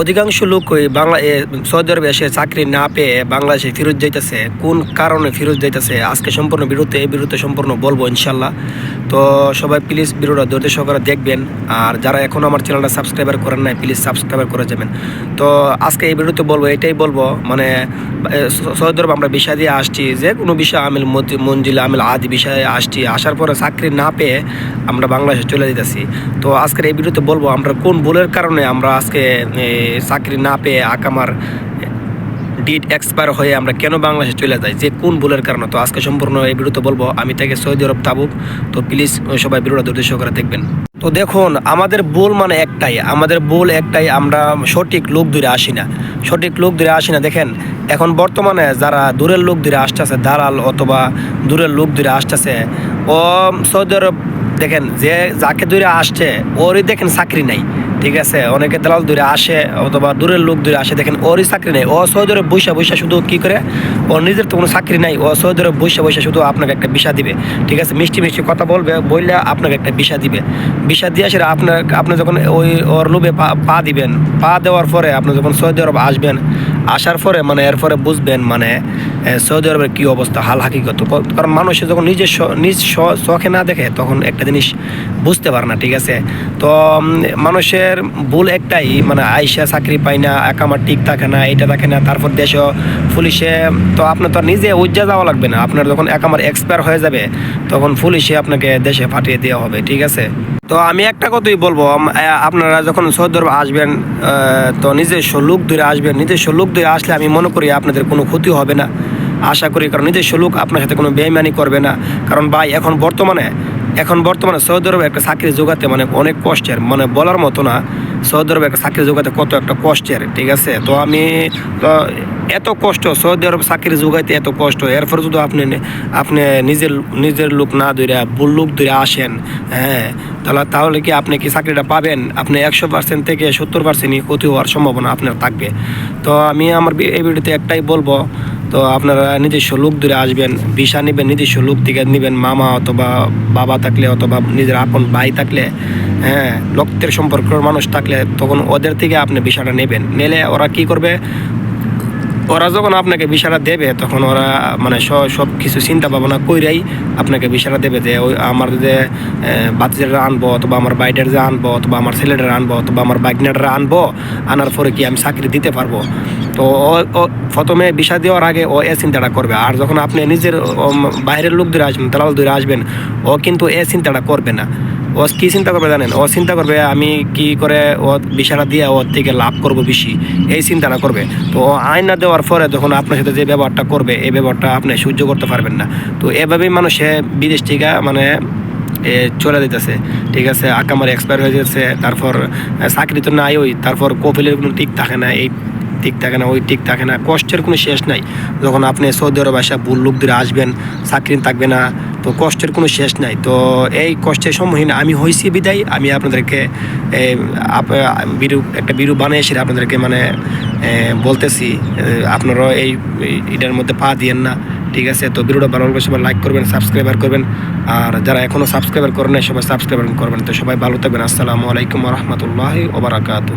অধিকাংশ লোক ওই বাংলা সৌদি আরবে এসে চাকরি না পেয়ে বাংলাদেশে ফেরত যাইতেছে। কোন কারণে ফেরত যাইতেছে? আজকে সম্পূর্ণ বিরুদ্ধে, এই বিরুদ্ধে সম্পূর্ণ বলব ইনশাল্লাহ তো সবাই প্লিজ ভিডিওটা ধৈর্য সহকারে দেখবেন। আর যারা এখনও আমার চ্যানেলটা সাবস্ক্রাইবার করেন নাই প্লিজ সাবস্ক্রাইবার করে যাবেন। তো আজকে এই বিরুদ্ধে বলব, এটাই বলব মানে সৌদি আরব আমরা বিষয় দিয়ে আসছি যে কোনো বিষয় আমিল মঞ্জিল, আমিল আদি বিষয়ে আসছি, আসার পরে চাকরি না পেয়ে আমরা বাংলাদেশে চলে যেতেছি তো আজকের এই বিরুদ্ধে বলব, আমরা কোন ভুলের কারণে আমরা আজকে চাকরি না পেয়ে আকামার ডিট এক্সপায়ার হয়ে আমরা কেন বাংলাদেশে চলে যাই? যে কোন ভুলের কারণে? তো আজকে সম্পূর্ণ এই ভিডিওতে বলব, আমি থেকে সৌদি আরব তাবুক। তো প্লিজ সবাই ভিডিওটা ধৈর্য সহকারে দেখবেন। তো দেখুন, আমাদের ভুল মানে একটাই, আমাদের ভুল একটাই, আমরা সঠিক লোক দূরে আসি না। সঠিক লোক দূরে আসি না, দেখেন, এখন বর্তমানে যারা দূরের লোক দূরে আসতেছে, দালাল অথবা দূরের লোক দূরে আসতেছে, ও সৌদি আরব, দেখেন, যে যাকে দূরে আসছে, ওরই দেখেন চাকরি নাই। ঠিক আছে, অনেকে দালাল দূরে আসে অথবা দূরের লোক দূরে আসে, দেখেন ওরই চাকরি নেই, ও সৌদি বৈশা বৈশা শুধু কি করে? ওর নিজের তো কোনো চাকরি নাই। ও সৌদি আরব বৈশা বৈশা শুধু আপনাকে একটা বিষা দিবে। ঠিক আছে? মিষ্টি মিষ্টি কথা বলবে বললে আপনাকে একটা বিষা দিবে। বিষা দিয়ে আসলে আপনার আপনি যখন ওই ওর লোভে পা দিবেন, পা দেওয়ার পরে আপনি যখন সৌদি আরব আসবেন, আসার পরে মানে এরপরে বুঝবেন মানে সৌদি আরবের কী অবস্থা, হাল হাকিগত কারণ মানুষে যখন নিজের নিজ শখে না দেখে তখন একটা জিনিস বুঝতে পারে না, ঠিক আছে? তো মানুষের ভুল একটাই মানে আইসা চাকরি পায় না একামার ঠিক থাকে না, এটা থাকে না, তারপর দেশ পুলিশে তো আপনার তো আর নিজে উজ্জা যাওয়া লাগবে না। আপনার যখন একামার এক্সপায়ার হয়ে যাবে, তখন পুলিশে আপনাকে দেশে পাঠিয়ে দেওয়া হবে, ঠিক আছে? তো আমি একটা কথাই বলব আপনারা যখন সৌদি আরব আসবেন তো নিজস্ব লোক ধরে আসবেন, নিজস্ব লোক ধরে আসলে আমি মনে করি আপনাদের কোনো ক্ষতি হবে না। আশা করি, কারণ নিজস্ব লোক আপনার সাথে কোনো বেইমানি করবে না। কারণ ভাই, এখন বর্তমানে এখন বর্তমানে সৌদি আরবে একটা চাকরি জোগাতে মানে অনেক কষ্টের মানে বলার মতো না। সৌদি আরবে একটা চাকরি জোগাতে কত একটা কষ্টের ঠিক আছে? তো আমি, তো এত কষ্ট, সৌদি আরব চাকরি জোগাইতে এত কষ্ট, এরপরে যদি আপনি আপনি নিজের নিজের লোক না ধরে ভুল লোক ধরে আসেন হ্যাঁ? তাহলে তাহলে কি আপনি কি চাকরিটা পাবেন? আপনি একশো পার্সেন্ট থেকে সত্তর পার্সেন্টই ক্ষতি হওয়ার সম্ভাবনা আপনার থাকবে। তো আমি আমার এই ভিডিওতে একটাই বলব, তো আপনারা নিজস্ব লোক ধরে আসবেন, ভিসা নেবেন, নিজস্ব লোক থেকে নেবেন, মামা অথবা বাবা থাকলে অথবা নিজের আপন ভাই থাকলে হ্যাঁ রক্তের সম্পর্কের মানুষ থাকলে তখন ওদের থেকে আপনি ভিসাটা নেবেন। নিলে ওরা কি করবে? ওরা যখন আপনাকে বিষয়টা দেবে, তখন ওরা মানে সব কিছু চিন্তা ভাবনা কইরাই আপনাকে বিষয়টা দেবে যে, ওই আমার যে বাচ্চারা আনব অথবা আমার বাইডের যে আনব অথবা আমার ছেলেটারা আনব অথবা আমার বাইকনাররা আনব, আনার পরে কি আমি চাকরি দিতে পারব? তো ও প্রথমে বিষয় দেওয়ার আগে ও এ চিন্তাটা করবে। আর যখন আপনি নিজের বাইরের লোক আসবেন দালাল ধরে আসবেন, ও কিন্তু এ চিন্তাটা করবে না। ও কি চিন্তা করবে জানেন? ও চিন্তা করবে, আমি কি করে ও বিষয়টা দিয়ে ওর থেকে লাভ করব বেশি? এই চিন্তাটা করবে। তো ও আইন না দেওয়ার পরে যখন আপনার সাথে যে ব্যবহারটা করবে, এই ব্যবহারটা আপনি সহ্য করতে পারবেন না। তো এভাবেই মানুষে বিদেশ থেকে মানে এ চলে দিতেছে ঠিক আছে আকামার এক্সপায়ার হয়ে যাচ্ছে তারপর চাকরি তো নাই ওই, তারপর কপিলের কোনো ঠিক থাকে না, এই ঠিক থাকে না ওই ঠিক থাকে না। কষ্টের কোনো শেষ নাই। যখন আপনি সৌদি আরব আসা ভুল লোক আসবেন চাকরি থাকবে না তো কষ্টের কোনো শেষ নাই। তো এই কষ্টের সম্মুখীন আমি হয়েছি বিদায়। আমি আপনাদেরকে এ, আপ- বিরু একটা বিরু বানিয়ে এসে আপনাদেরকে মানে বলতেছি। এ, আপনারা এই এটার মধ্যে পা দিয়েন না। ঠিক আছে? তো ভিডিওটা ভালো লাগলে সবাই লাইক করবেন সাবস্ক্রাইবার করবেন। আর যারা এখনও সাবস্ক্রাইবার করেন সবাই সাবস্ক্রাইবার করবেন। তো সবাই ভালো থাকবেন। আসসালামু আলাইকুম রহমতুল্লাহ ওবরাকাতু